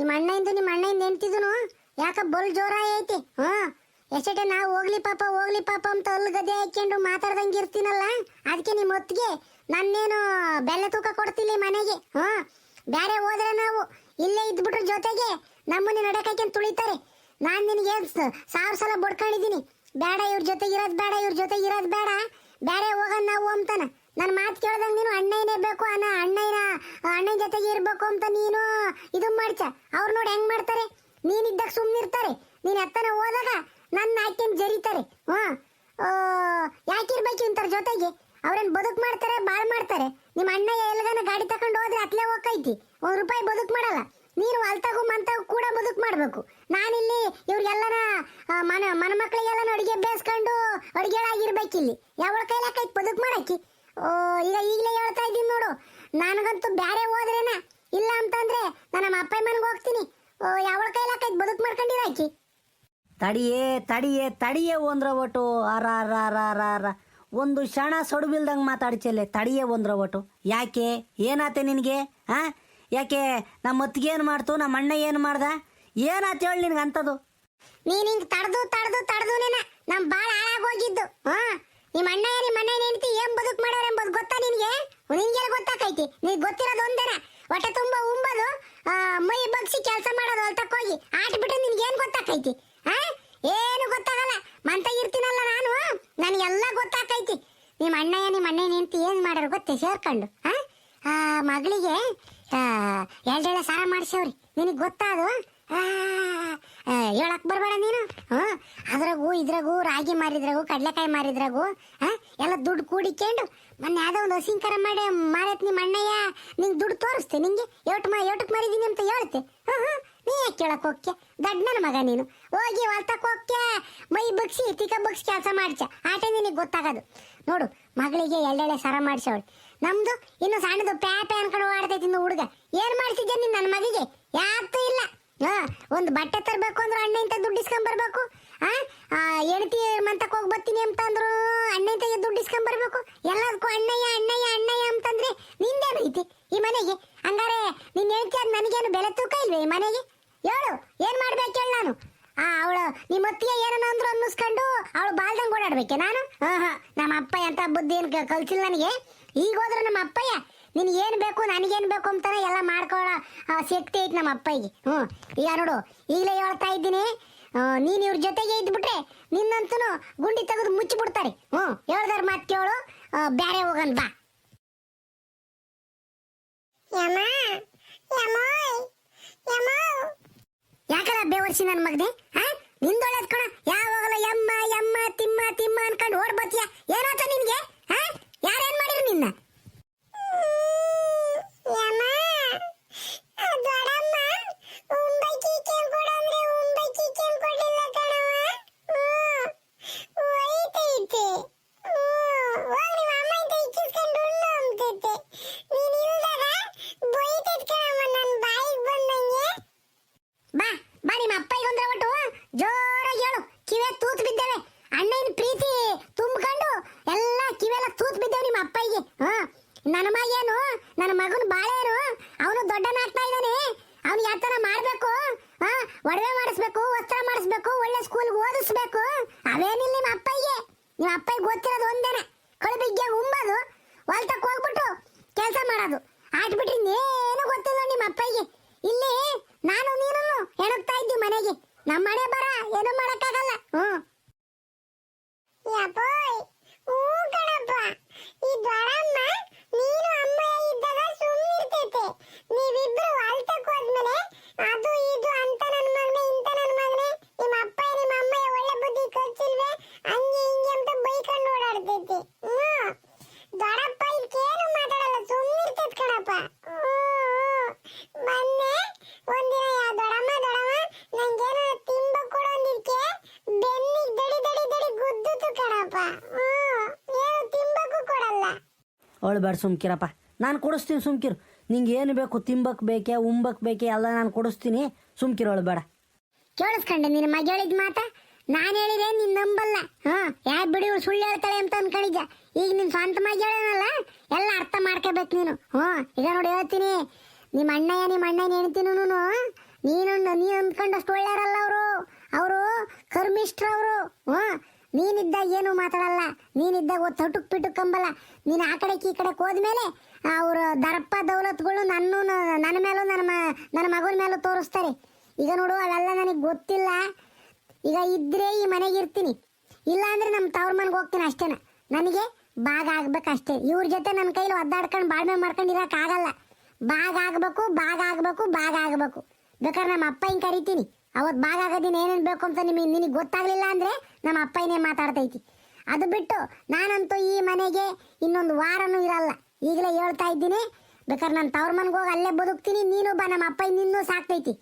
ನಿಮ್ಮ ಅಣ್ಣ ಇಂದು ನಿಮ್ಮ ಅಣ್ಣ ಇಂದ ನೆನ್ತಿದ್ನು ಯಾಕ ಬಲ್ ಜೋರ ಐತಿ? ಹಾ? ಎಷ್ಟೇ ನಾವು ಹೋಗ್ಲಿ ಪಾಪ ಹೋಗ್ಲಿ ಪಾಪ ಅಂತ ಅಲ್ಲಿ ಗದೆ ಹಾಕೊಂಡು ಮಾತಾಡ್ದಂಗೆ ಇರ್ತೀನಲ್ಲ? ಅದಕ್ಕೆ ನಿಮ್ಮ ಹೊತ್ತಿಗೆ ನನ್ನೇನು ಬೆಲ್ಲ ತೂಕ ಕೊಡ್ತೀನಿ ಮನೆಗೆ, ಹಾ? ಬೇರೆ ಹೋದ್ರೆ ನಾವು ಇಲ್ಲೇ ಇದ್ಬಿಟ್ರ ಜೊತೆಗೆ ನಮ್ಮನ್ನ ನಡಕಾಯ್ಕೊಂಡು ತುಳಿತಾರೆ. ನಾನು ನಿನಗೆ ಸಾವಿರ ಸಲ ಬಡ್ಕೊಂಡಿದ್ದೀನಿ. ಬೇಡ ಇವ್ರ ಜೊತೆಗೆ ಇರೋದು ಬೇಡ, ಇವ್ರ ಜೊತೆಗೆ ಇರೋದು ಬೇಡ. ಬೇರೆ ಹೋಗೋಣ ನಾವು ಅಂತಾನ. ನನ್ನ ಮಾತು ಕೇಳ್ದಂಗೆ ನೀನು ಅಣ್ಣನೇ ಬೇಕು ಅಣ್ಣ ಅಣ್ಣನ ಅಣ್ಣನ ಜೊತೆಗೆ ಇರಬೇಕು ಅಂತ ನೀನು ಇದು ಮಾಡ್ಚ. ಅವ್ರು ನೋಡಿ ಹೆಂಗ್ ಮಾಡ್ತಾರೆ? ನೀನಿದ್ದಾಗ ಸುಮ್ಮನಿರ್ತಾರೆ ನೀನು ಎತ್ತನ ಹೋದಾಗ ನನ್ನ ಆಯ್ಕೆಂದು ಜರಿತಾರೆ. ಹಾಂ. ಯಾಕಿರ್ಬೇಕು ಇಂತರ ಜೊತೆಗೆ? ಅವ್ರೇನು ಬದುಕು ಮಾಡ್ತಾರೆ, ಬಾಳ್ ಮಾಡ್ತಾರೆ. ನಿಮ್ಮ ಅಣ್ಣ ಎಲ್ಗನ ಗಾಡಿ ತಕೊಂಡು ಹೋದ್ರೆ ಅತ್ಲೇ ಹೋಗೈತಿ ಒಂದು ರೂಪಾಯಿ ಬದುಕು ಮಾಡಲ್ಲ. ನೀನು ಅಲ್ತಾಗು ಮಂತಾಗು ಕೂಡ ಬದುಕು ಮಾಡಬೇಕು. ನಾನಿಲ್ಲಿ ಇವ್ರಿಗೆಲ್ಲನ ಮನ ಮನ ಮಕ್ಕಳಿಗೆಲ್ಲ ಅಡುಗೆ ಬೇಯಿಸ್ಕೊಂಡು ಅಡುಗೆಗಳಾಗಿರ್ಬೇಕಿಲ್ಲಿ ಯಾವ ಕೈಲಾಕೈತಿ ಬದುಕು ಮಾಡಕ್ಕಿ ಈಗ ಈಗಲೇ ಹೇಳ್ತಾ ಇದ್ದೀನಿ ನೋಡು. ನನಗಂತೂ ಬೇರೆ ಹೋದ್ರೇನ? ಇಲ್ಲ ಅಂತಂದ್ರೆ ನಾನು ನಮ್ಮ ಅಪ್ಪ ಮನೆಗೆ ಹೋಗ್ತೀನಿ. ಓ ಕೈಲ ಕೈ ಬದುಕು ಮಾಡ್ಕೊಂಡಿರಾಕಿ ತಡಿಯೇ ತಡಿಯೇ ತಡಿಯೇ ಒಂದ್ರ ಒಟ್ಟು ಅರ ಅರ ಅರ ಅರ ಅರ ಒಂದು ಕ್ಷಣ ಸೊಡುಬಿಲ್ದಂಗೆ ಮಾತಾಡ್ಚಲ್ಲೆ ತಡಿಯೇ ಒಂದ್ರ ಒಟ್ಟು ಯಾಕೆ? ಏನಾತೆ ನಿನಗೆ? ಹಾ ಯಾಕೆ ನಮ್ಮ ಅತ್ತಿಗೆ ಏನು ಮಾಡ್ತು? ನಮ್ಮ ಅಣ್ಣ ಏನು ಮಾಡ್ದ? ಏನಾತ ಹೇಳಿ ನಿನಗೆ ಅಂಥದ್ದು ನೀನು ಹಿಂಗೆ ತಡೆದು ತಡ್ದು ತಡ್ದು ನಮ್ಮ ಭಾಳ ಹಾಳಾಗೋಗಿದ್ದು ಹಾ ನಿಮ್ಮ ಅಣ್ಣ ನಿಮ್ಮ ಅಣ್ಣ ಹೆಂಡತಿ ಏನ್ ಬದುಕ್ ಮಾಡೋರ್ ಎಂಬುದು ಗೊತ್ತಾ ನಿನ್ಗೆ? ನಿನ್ಗೆಲ್ಲ ಗೊತ್ತಾಕೈತಿ. ನೀ ಗೊತ್ತಿರೋದು ಒಂದೇನ? ಹೊಟ್ಟೆ ತುಂಬಾ ಉಂಬದು ಮೈ ಬಗ್ಸಿ ಕೆಲಸ ಮಾಡೋದು ಹೊಲ್ತಕ್ ಹೋಗಿ ಆಟ ಬಿಟ್ಟು ನಿನ್ಗೆ ಏನ್ ಗೊತ್ತಾಕೈತಿ? ಆ? ಏನು ಗೊತ್ತಾಗಲ್ಲ. ಮಂತ ಇರ್ತೀನಲ್ಲ ನಾನು. ನನಗೆಲ್ಲ ಗೊತ್ತಾಕೈತಿ. ನಿಮ್ಮ ಅಣ್ಣಯ್ಯ ನಿಮ್ಮ ಅಣ್ಣ ಹೆಂಡತಿ ಏನ್ ಮಾಡ್ಯಾರ ಗೊತ್ತೇ ಸೇರ್ಕೊಂಡು? ಆ? ಮಗಳಿಗೆ ಎರಡೆಳೆ ಸಾರ ಮಾಡಿಸವ್ರಿ. ನಿನಗೆ ಗೊತ್ತಾದು? ಹೇಳಕ್ ಬರ್ಬೇಡ ನೀನು? ಹ್ಞೂ ಅದ್ರಾಗೂ, ಇದ್ರಾಗೂ, ರಾಗಿ ಮಾರಿದ್ರಾಗೂ, ಕಡ್ಲೆಕಾಯಿ ಮಾರಿದ್ರಾಗೂ ಎಲ್ಲ ದುಡ್ಡು ಕೂಡಿಕೊಂಡು ಮೊನ್ನೆ ಯಾವ್ದೋ ಒಂದು ಹಸಿಂಕರ ಮಾಡಿ ಮಾರೈತ್ ನಿಮ್ಮ ಅಣ್ಣಯ್ಯ. ನಿಂಗೆ ದುಡ್ಡು ತೋರಿಸ್ತೆ ನಿಂಗೆ. ಎಟ್ ಮಾ ಎಟಕ್ ಮಾರಿದೀನಿ ಅಂತ ಹೇಳ್ತೆ. ಹ್ಞೂ ಹ್ಞೂ ನೀ ಯಾಕೆ ಕೇಳಕ್ ಹೋಗ್ಕೆ ದಡ್ಡ ನನ್ನ ಮಗ ನೀನು. ಹೋಗಿ ಹೊಲ್ತಕ್ ಹೋಗ್ಕೆ ಮೈ ಬಗ್ಸಿ ತಿಕ್ಕ ಬಗ್ಸಿ ಕೆಲಸ ಮಾಡ್ಸ ಆಟ ನಿನಗೆ ಗೊತ್ತಾಗೋದು. ನೋಡು, ಮಗಳಿಗೆ ಎಳ್ಳೆಳೆ ಸರ ಮಾಡಿಸವಳು ನಮ್ದು ಇನ್ನು ಸಣ್ಣದು ಪ್ಯಾ ಪ್ಯಾ ಅನ್ಕೊಂಡು ಓಡ್ತೈತಿ ಹುಡುಗ. ಏನ್ ಮಾಡ್ತಿದ್ದೆ ನೀನ್ ನನ್ನ ಮಗಿಗೆ? ಯಾತೂ ಇಲ್ಲ. ಹಾ ಒಂದು ಬಟ್ಟೆ ತರಬೇಕು ಅಂದ್ರೆ ಅಣ್ಣ ಇಂತ ದುಡ್ಡು ಇಸ್ಕೊಂಡ್ ಬರ್ಬೇಕು ಆ, ಹೆಂಡತಿ ಮಂತಕ್ಕೆ ಹೋಗಿ ಬರ್ತೀನಿ ಅಂತಂದ್ರು ಅಣ್ಣ ಇಂತ ದುಡ್ಡು ಇಸ್ಕೊಂಡ್ ಎಲ್ಲದಕ್ಕೂ ಅಣ್ಣಯ್ಯ ಅಣ್ಣಯ್ಯ ಅಣ್ಣಯ್ಯ ಅಂತಂದ್ರೆ ನಿಂದೇನೈತಿ ಈ ಮನೆಗೆ? ಹಂಗಾರೆ ನಿನ್ ಹೆಂಡತಿ ಅದ್ ನನಗೇನು ಬೆಲೆ ತೂಕ ಇಲ್ವೇ ಈ ಮನೆಗೆ? ಹೇಳು, ಏನ್ ಮಾಡ್ಬೇಕು ಹೇಳು ನಾನು? ಆ, ಅವಳು ನಿಮ್ಮ ಅತ್ತಿಗೆ ಏನೋ ಅಂದ್ರು ಅನ್ನಿಸ್ಕೊಂಡು ಅವಳು ಬಾಲ್ದಂಗ್ ಓಡಾಡ್ಬೇಕೆ ನಾನು? ಹಾ ಹಾ ನಮ್ಮ ಅಪ್ಪ ಅಂತ ಬುದ್ಧಿ ಏನು ಕಲ್ಸಿಲ್ಲ ನನಗೆ? ಈಗ ಹೋದ್ರೆ ನಮ್ಮ ಅಪ್ಪಯ್ಯ ನಿನಗೆ ಏನು ಬೇಕು ನನಗೇನು ಬೇಕು ಅಂತಾನೆ ಎಲ್ಲ ಮಾಡ್ಕೊಳ್ಳೋ ಶಕ್ತಿ ಐತೆ ನಮ್ಮ ಅಪ್ಪಗೆ ಹ್ಞೂ ಈಗ ನೋಡು ಈಗಲೇ ಹೇಳ್ತಾ ಇದ್ದೀನಿ. ನೀನು ನೀನ್ ಇವ್ರ ಜೊತೆಗೆ ಇದ್ಬಿಟ್ರೆ ನಿನ್ನಂತೂ ಗುಂಡಿ ತೆಗೆದು ಮುಚ್ಚಿಬಿಡ್ತಾರೆ. ಹ್ಞೂ ಹೇಳ್ದಾರ ಮಾತು ಕೇಳು ಬೇರೆ ಬ್ಯಾರೆ ಹೋಗನ್ ಬಾ. ಯಾಕಲ್ಲ ಬೇವರ್ಸಿ ನನ್ನ ಮಗನೆ? ಹಾ ನಿಂದೊಳ್ಳೇದ್ ಕಣ ಯಾವಾಗಲ ಯಮ್ಮ ಯಮ್ಮ ತಿಮ್ಮ ತಿಮ್ಮ ಅನ್ಕೊಂಡು ಓಡ್ಬತ್ತೀಯ? ಏನಾಯ್ತ ಏನಾತ ನಿನ್ಗೆ ಹಾ ಯಾರೇನ್ ಮಾಡಿರು ನಿನ್ನ ಬಾ ಬಾ ನಿಮ್ಮ ಅಪ್ಪಗೆ ಒಂದ್ರ ಒಟ್ಟು ಜೋರಾಗಿ ಹೇಳು ಕಿವೆ ತೂತ್ ಬಿದ್ದೇವೆ ಅಣ್ಣನ ಪ್ರೀತಿ ತುಂಬಿಕೊಂಡು ಎಲ್ಲ ಕಿವೆಲ್ಲ ತೂತ್ ಬಿದ್ದೇವೆ ನಿಮ್ಮ ಅಪ್ಪಯ್ಯ. ಹಾ. ನನ್ನ ಮಗೇನು ನನ್ನ ಮಗನ ಬಾಳೇನು ಅವನು ದೊಡ್ಡನಾಗ್ತಾ ಇದ್ದಾನೆ. ಅವನು ಯಾವ ಮಾಡಬೇಕು? ಹಾ. ಒಡವೆ ಮಾಡಿಸ್ಬೇಕು, ವಸ್ತ್ರ ಮಾಡಿಸ್ಬೇಕು, ಒಳ್ಳೆ ಸ್ಕೂಲ್ಗೆ ಓದಿಸ್ಬೇಕು. ಅವೇನಿಲ್ಲ ನಿಮ್ಮ ಅಪ್ಪಯ್ಯ. ನಿಮ್ಮ ಅಪ್ಪಯ್ಯ ಗೊತ್ತಿರೋದು ಒಂದೇನೆ. ಕಳುಬಿಗ್ಗೆ ಉಂಬದು ಹೊಲ್ತಕ್ಕೆ ಹೋಗ್ಬಿಟ್ಟು ಕೆಲಸ ಮಾಡೋದು. ಆಟ್ಬಿಟ್ರಿ ಇನ್ನೇನು ಗೊತ್ತಿಲ್ಲ ನಿಮ್ಮ ಅಪ್ಪಗೆ ಇಲ್ಲಿ ನಾನು ನೀನು ಹೆಣಗ್ತಾ ಇದ್ದೀವಿ ಮನೆಗೆ. ನಮ್ಮ ಮನೆ ಬರ, ಏನು ಮಾಡೋಕ್ಕಾಗಲ್ಲ. ಹ್ಮ್ ಯಪ್ಪೋಯ್ ಹೂ ಕಣಪ್ಪ ಈ ದೊಡ್ಡಮ್ಮ ನೀನು ಅಮ್ಮ ಇದ್ದಾಗ ಸುಮ್ಮನಿರ್ತೈತೆ ನೀವಿಬ್ರು ಹೊಲ್ತಕ್ ಹೋದ್ಮೇಲೆ ಅದು ಇದು ಅಂತ ನನ್ನ ಮಗನೇ ಇಂತ ನನ್ನ ಮಗನೇ ನಿಮ್ಮ ಅಪ್ಪ ನಿಮ್ಮ ಅಮ್ಮ ಒಳ್ಳೆ ಬುದ್ಧಿ ಕಲ್ಸಿಲ್ವೇ ಹಂಗೆ ಹಿಂಗೆ ಅಂತ ಬೈಕೊಂಡು ಓಡಾಡ್ತೈತಿ ಹ್ಮ್ ದೊಡ್ಡಪ್ಪ ಇದಕ್ಕೇನು ಮಾತಾಡಲ್ಲ ಸುಮ್ಮನಿರ್ತೈತೆ ಕಣಪ್ಪ ಹ್ಮ್ ಮೊನ್ನೆ ಒಂದಿನ ಯಾ ದೊಡಮ್ಮ ದೊಡಮ್ಮ ನಂಗೇನೋ ತಿನ್ಬೇಕು ಕೊಡು ಅಂದಿದ್ಕೆ ಬೆನ್ನಿಗೆ ದಡಿ ದಡಿ ದಡಿ ಗುದ್ದುತ್ತು ಕಣಪ್ಪ ಹ್ಮ್ ಏನು ತಿನ್ಬೇಕು ಕೊಡಲ್ಲ ಅವಳು ಬೇಡ, ಸುಮ್ಕಿರಪ್ಪ. ನಾನು ಕೊಡಿಸ್ತೀನಿ, ಸುಮ್ಕಿರು. ನಿಂಗೆ ಏನು ಬೇಕು, ತಿಂಬಕ್ ಬೇಕೆ, ಉಂಬಕ್ ಬೇಕೆ, ಎಲ್ಲ ನಾನು ಕೊಡಿಸ್ತೀನಿ. ಸುಮ್ಕಿರು ಬೇಡ. ಕೇಳಿಸ್ಕೊಂಡೆ, ನಿನ್ನ ಹೇಳಿದ ಮಾತ? ನಾನು ಹೇಳಿದೆ ನೀನ್ ನಂಬಲ್ಲ. ಹಾ ಯಾ ಬಿಡಿ ಇವ್ರು ಸುಳ್ಳು ಹೇಳ್ತಾಳೆ ಅಂತ ಅನ್ಕೊಂಡಿದ್ದ ಈಗ ನಿನ್ನ ಸ್ವಂತ ಮಗ ಹೇಳನಲ್ಲ, ಎಲ್ಲ ಅರ್ಥ ಮಾಡ್ಕೋಬೇಕು ನೀನು. ಹ್ಞೂ, ಈಗ ನೋಡಿ, ಹೇಳ್ತೀನಿ. ನಿಮ್ಮ ಅಣ್ಣಯ್ಯ ನಿಮ್ಮ ಅಣ್ಣನ ಹೆಣ್ತಿನೂ ನೀನು ನೀ ಅಂದ್ಕೊಂಡಷ್ಟು ಒಳ್ಳೆಯವರಲ್ಲ ಅವರು. ಅವರು ಕರ್ಮಿಷ್ಟ್ರವರು ಹ್ಞೂ ನೀನಿದ್ದಾಗ ಏನು ಮಾತಾಡಲ್ಲ. ನೀನಿದ್ದ ತಟುಕ್ ಪಿಟುಕ್ ಕಂಬಲ್ಲ ನೀನು ಆ ಕಡೆ ಈ ಕಡೆಗೆ ಹೋದ್ಮೇಲೆ ಅವರು ದರಪ್ಪ ದೌಲತ್ಗಳು ನನ್ನ ನನ್ನ ಮೇಲೂ ನನ್ನ ನನ್ನ ಮಗನ ಮೇಲೂ ತೋರಿಸ್ತಾರೆ. ಈಗ ನೋಡು, ಅವೆಲ್ಲ ನನಗೆ ಗೊತ್ತಿಲ್ಲ. ಈಗ ಇದ್ರೆ ಈ ಮನೆಗೆ ಇರ್ತೀನಿ. ಇಲ್ಲ ಅಂದ್ರೆ ನಮ್ಮ ತವ್ರ ಮನೆಗೆ ಹೋಗ್ತೀನಿ ಅಷ್ಟೇನ. ನನಗೆ ಭಾಗ ಆಗ್ಬೇಕಷ್ಟೇ. ಇವ್ರ ಜೊತೆ ನನ್ನ ಕೈಲಿ ಒದ್ದಾಡ್ಕೊಂಡು ಬಾಳ್ಮೆ ಮಾಡ್ಕೊಂಡು ಇರೋಕ್ಕಾಗಲ್ಲ ಭಾಗ ಆಗಬೇಕು ಭಾಗ ಆಗಬೇಕು ಭಾಗ ಆಗಬೇಕು. ಬೇಕಾದ್ರೆ ನಮ್ಮ ಅಪ್ಪ ಹಿಂಗೆ ಕರಿತೀನಿ. ಅವತ್ತು ಭಾಗ ಆಗೋದಿನ ಏನೇನು ಬೇಕು ಅಂತ ನಿಮಗೆ ನಿನಗೆ ಗೊತ್ತಾಗಲಿಲ್ಲ ಅಂದ್ರೆ ನಮ್ಮ ಅಪ್ಪನೇ ಮಾತಾಡ್ತೈತಿ. ಅದು ಬಿಟ್ಟು ನಾನಂತೂ ಈ ಮನೆಗೆ ಇನ್ನೊಂದು ವಾರನೂ ಇರಲ್ಲ. ಈಗಲೇ ಹೇಳ್ತಾ ಇದ್ದೀನಿ, ಬೇಕಾದ್ರೆ ನಾನು ತವ್ರ ಮನೆಗೆ ಹೋಗಿ ಅಲ್ಲೇ ಬದುಕ್ತೀನಿ, ನೀನು ಬಾ, ನಮ್ಮ ಅಪ್ಪ ನಿನ್ನೂ ಸಾಕ್ತೈತಿ.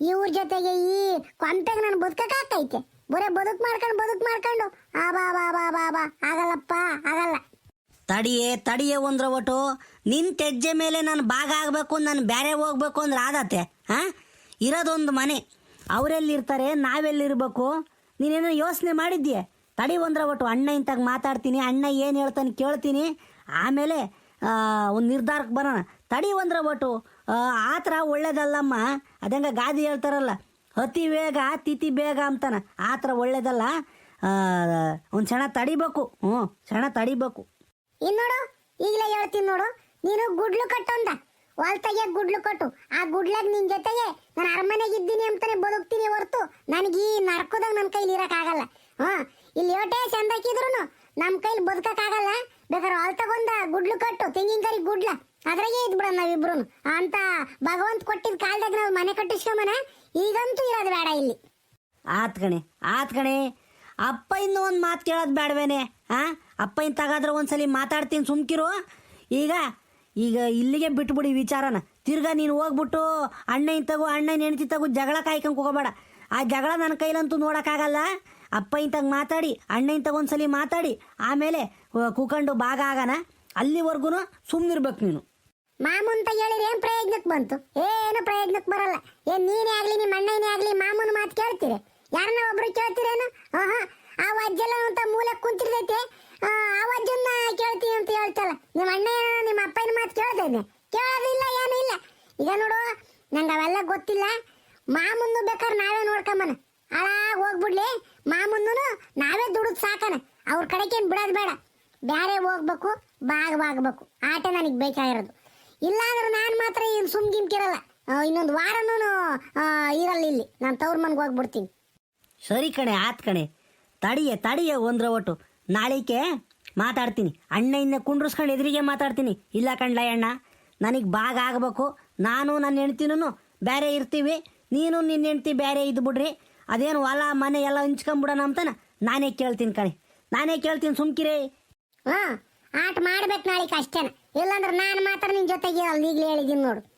ಇವ್ರ ಜೊತೆಗೆ ಈ ಕೊಂಪೆಗೆ ನಾನು ಬದುಕಕ್ಕಾಗ್ತೈತೆ ಬರೇ ಬದುಕು ಮಾಡ್ಕೊಂಡು ಬದುಕು ಮಾಡ್ಕೊಂಡು, ಆ ಬಾ ಬಾ ಬಾ ಬಾ ಬಾ, ಆಗಲ್ಲಪ್ಪ, ಆಗಲ್ಲ. ತಡಿಯೇ ತಡಿಯೇ ಒಂದ್ರ ಒಟ್ಟು, ನಿನ್ ತೆಜ್ಜೆ ಮೇಲೆ ನಾನು ಭಾಗ ಆಗಬೇಕು, ನಾನು ಬೇರೆ ಹೋಗ್ಬೇಕು ಅಂದ್ರೆ ಆದತ್ತೆ, ಹಾ? ಇರೋದೊಂದು ಮನೆ. ಅವರೆಲ್ಲಿರ್ತಾರೆ, ನಾವೆಲ್ಲಿರ್ಬೇಕು? ನೀನೇನೋ ಯೋಚನೆ ಮಾಡಿದ್ಯೆ? ತಡಿ ಒಂದ್ರ ಒಟ್ಟು ಅಣ್ಣ ಇಂತಾಗ ಮಾತಾಡ್ತೀನಿ, ಅಣ್ಣ ಏನು ಹೇಳ್ತಾನೆ ಕೇಳ್ತೀನಿ. ಆಮೇಲೆ ಒಂದು ನಿರ್ಧಾರಕ್ಕೆ ಬರೋಣ. ತಡಿ ಒಂದ್ರ ಒಟ್ಟು, ಆ ಥರ ಒಳ್ಳೇದಲ್ಲಮ್ಮ. ಅದಂಗ ಗಾದಿ ಹೇಳ್ತಾರಲ್ಲ, ಅತಿ ಬೇಗ ತಿಥಿ ಬೇಗ ಅಂತಾನೆ. ಆ ಥರ ಒಳ್ಳೇದಲ್ಲ. ಒಂದು ಕ್ಷಣ ತಡಿಬೇಕು. ಹ್ಞೂ ಕ್ಷಣ ತಡಿಬೇಕು. ಇನ್ ನೋಡು, ಈಗಲೇ ಹೇಳ್ತೀನಿ ನೋಡು. ನೀನು ಗುಡ್ಲು ಕಟ್ಟೊಂದ. ಹೊಲ್ತಾಗೆ ಗುಡ್ಲು ಕಟ್ಟು. ಆ ಗುಡ್ಲಾಗ ನಿನ್ ಜೊತೆಗೆ ನಾನು ಅರಮನೆಗೆ ಇದ್ದೀನಿ ಅಂತಾನೆ ಬದುಕ್ತೀನಿ ಹೊರ್ತು. ನನಗೆ ಈ ನರ್ಕದಾಗ ನನ್ನ ಕೈಲಿ ಇರಕ್ಕಾಗಲ್ಲ ಹಾ ಇಲ್ಲಿ ಯೋಟೆ ಚಂದಾಕಿದ್ರು ನಮ್ಮ ಕೈಲಿ ಬದುಕಕ್ಕಾಗಲ್ಲ ಬೇಕಾದ್ರೆ ಹೊಲ್ ತಗೊಂಡ ಗುಡ್ಲು ಕಟ್ಟು ತೆಂಗಿನಕಾಯಿ ಗುಡ್ಲ. ಅದ್ರಾಗೆ ಇದ್ಬಿಡ ನಾವಿಬ್ರು ಅಂತ ಭಗವಂತ ಕೊಟ್ಟಿದ್ ಕಾಲದಾಗ ನಾವು ಮನೆ ಕಟ್ಟಿಸ್ಕೊಂಬನ, ಈಗಂತೂ ಇರೋದು ಬೇಡ ಇಲ್ಲಿ. ಆತ್ ಕಣೆ ಆತ್ ಕಣೆ ಅಪ್ಪ ಇನ್ನೂ ಒಂದು ಮಾತು ಕೇಳೋದು ಬೇಡವೇನೆ ಹಾ ಅಪ್ಪ ಇನ್ ತಗಾದ್ರೆ ಒಂದ್ಸಲಿ ಮಾತಾಡ್ತೀನಿ, ಸುಮ್ಕಿರು. ಈಗ ಈಗ ಇಲ್ಲಿಗೆ ಬಿಟ್ಬಿಡಿ ವಿಚಾರನ. ತಿರ್ಗಾ ನೀನು ಹೋಗ್ಬಿಟ್ಟು ಅಣ್ಣ ಇಂತಗು ಅಣ್ಣ ಹೆಂಡತಿ ತಗು ಜಗಳ ಕಾಯ್ಕೊಂಡು ಹೋಗಬೇಡ. ಆ ಜಗಳ ನನ್ನ ಕೈಲಂತೂ ನೋಡೋಕ್ಕಾಗಲ್ಲ. ಅಪ್ಪ ಇಂತಾಗ ಮಾತಾಡಿ ಅಣ್ಣ ಇಂತಾಗ ಒಂದ್ಸಲಿ ಮಾತಾಡಿ, ಆಮೇಲೆ ಕೂಕಂಡು ಭಾಗ ಆಗೋಣ ಅಲ್ಲಿವರೆಗೂ ಸುಮ್ಮನಿರ್ಬೇಕು ನೀನು. ಮಾಮೂನ್ ಅಂತ ಹೇಳಿದ್ರೆ ಏನ್ ಪ್ರಯೋಜನಕ್ಕೆ ಬಂತು? ಏನು ಪ್ರಯೋಜನಕ್ಕೆ ಬರಲ್ಲ. ಏನ್ ನೀನೇ ಆಗ್ಲಿ ನಿಮ್ಮ ಅಣ್ಣನೇ ಆಗ್ಲಿ ಮಾಮೂನ್ ಮಾತು ಕೇಳ್ತೀರಿ. ಯಾರನ್ನ ಒಬ್ರು ಕೇಳ್ತೀರೇನು? ಆ ಅಂತ ಮೂಲೆ ಕುಂತಿರ್ತೈತೆ. ಆ ವಜ್ಜನ್ನ ಕೇಳ್ತೀನಿ ಅಂತ ಹೇಳ್ತಲ್ಲ ನಿಮ್ಮ ಅಣ್ಣ ಏನೋ ನಿಮ್ಮ ಅಪ್ಪನ ಮಾತು ಕೇಳ್ತೇನೆ ಕೇಳೋದಿಲ್ಲ, ಏನೂ ಇಲ್ಲ. ಈಗ ನೋಡು, ನಂಗೆ ಅವೆಲ್ಲ ಗೊತ್ತಿಲ್ಲ. ಮಾಮುಂದು ಬೇಕಾದ್ರೆ ನಾವೇ ನೋಡ್ಕೊಂಬನ. ಹಾಳಾಗಿ ಹೋಗ್ಬಿಡ್ಲಿ. ಮಾಮುಂದು ನಾವೇ ದುಡಿದು ಸಾಕನ. ಅವ್ರ ಕಡೆಗೇನು ಬಿಡೋದು ಬೇಡ. ಬೇರೆ ಹೋಗ್ಬೇಕು, ಭಾಗವಾಗಬೇಕು. ಆಟ ನನಗೆ ಬೇಕಾಗಿರೋದು. ಇಲ್ಲಾಂದ್ರೆ ನಾನು ಮಾತ್ರ ಏನು ಸುಮ್ ಗಿಮ್ಕಿರಲ್ಲ. ಇನ್ನೊಂದು ವಾರನೂ ಇರಲ್ಲ ಇಲ್ಲಿ. ನಾನು ತವ್ರ ಮನೆಗೆ ಹೋಗ್ಬಿಡ್ತೀನಿ. ಸರಿ ಕಣೆ, ಆತ್ ಕಣೆ. ತಡಿಯೆ ತಡಿಯೆ ಒಂದ್ರ ಒಟ್ಟು. ನಾಳಿಕೆ ಮಾತಾಡ್ತೀನಿ. ಅಣ್ಣ ಇನ್ನ ಕುಂಡ್ರಸ್ಕೊಂಡು ಎದುರಿಗೆ ಮಾತಾಡ್ತೀನಿ. ಇಲ್ಲ ಕಣ್ಲ ಅಣ್ಣ, ನನಗೆ ಭಾಗ ಆಗಬೇಕು. ನಾನು ನನ್ನ ಹೆಣ್ತಿನೂ ಬೇರೆ ಇರ್ತೀವಿ. ನೀನು ನಿನ್ನ ಹೆಂಡ್ತಿ ಬೇರೆ ಇದ್ದು ಬಿಡ್ರಿ. ಅದೇನು ಹೊಲ, ಮನೆ ಎಲ್ಲ ಹಂಚ್ಕೊಂಬಿಡೋಣ ಅಂತಾನ ನಾನೇ ಕೇಳ್ತೀನಿ ಕಣೆ. ನಾನೇ ಕೇಳ್ತೀನಿ ಸುಮ್ಕಿರಿ. ಹಾಂ, ಆಟ ಮಾಡ್ಬೇಕು ನಾಳೆ ಅಷ್ಟೇನ. ಇಲ್ಲಾಂದ್ರೆ ನಾನು ಮಾತ್ರ ನಿನ್ನ ಜೊತೆಗೆ ಅಲ್ಲಿ ಈಗಲೇ ಹೇಳಿದ್ದೀನಿ ನೋಡು.